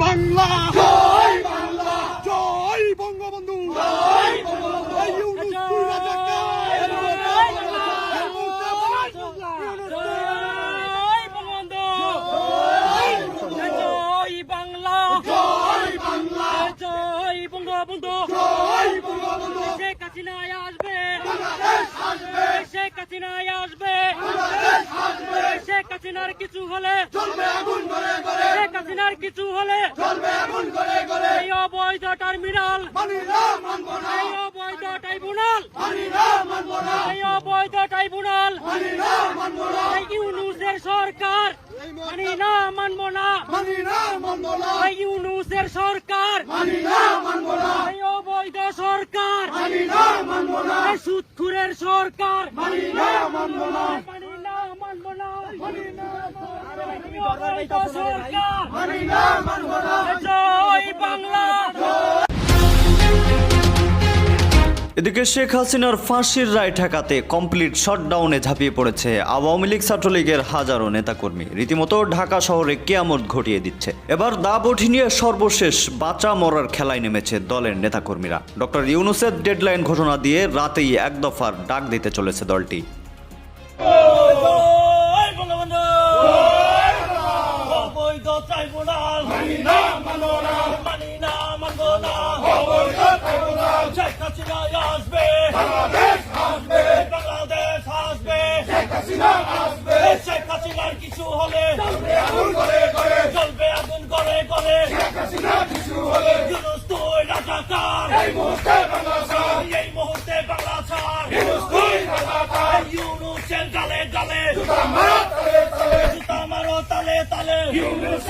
বাংলা! জয় বাংলা! জয় বঙ্গবন্ধু! জয় বঙ্গবন্ধু! ইউনুস তুই বঙ্গবন্ধু! শেখ হাসিনায় আসবে! শেখ হাসিনায় আসবে! শেখ হাসিনার কিছু হলে চলবে আগুন করে করে শেখ হাসিনার কিছু হলে চলবে আগুন করে করে এই অবৈধ টার্মিনাল মানি না মানবো না। এই অবৈধ ট্রাইব্যুনাল মানি না মানবো না। এই অবৈধ ট্রাইব্যুনাল মানি না মানবো না। এই ইউনুসের সরকার মানি না মানবো না। মানি না মানবো না। এই ইউনুসের সরকার মানি না মানবো না। এই অবৈধ সরকার মানি না মানবো না। এই সুৎখুরের সরকার মানি না মানবো না মানি না মানবো না মানি না এই অবৈধ সরকার মানি না মানবো না জয় বাংলা এদিকে শেখ হাসিনার ফাঁসির রায় ঠেকাতে কমপ্লিট শটডাউনে ঝাঁপিয়ে পড়েছে আওয়ামী লীগ ছাত্রলীগের হাজারো নেতাকর্মী। রীতিমতো ঢাকা শহরে কেয়ামত ঘটিয়ে দিচ্ছে। এবার দাব নিয়ে সর্বশেষ বাঁচা মরার খেলায় নেমেছে দলের নেতাকর্মীরা। ডক্টর ইউনুসের ডেডলাইন ঘোষণা দিয়ে রাতেই এক দফার ডাক দিতে চলেছে দলটি জয় বঙ্গবন্ধু না মানবো না মানি না মানবো না অবৈধ ট্রাইব্যুনাল শেখ হাসিনা আসবে বাংলাদেশ আসবে শেখ হাসিনা আসবে শেখ হাসিনার কিছু হলে আগুন করে করে চলবে আগুন করে করে শেখ হাসিনা কিছু হলে ইউনুস তুই রাজাকার এই মুহূর্তে বাংলা ছাড় এই মুহূর্তে বাংলা ছাড় ইউনুস তুই রাজাকার ইউনুসের গালে গালে মারা তালে তালে জুতা মারো তালে তালে ইউনুস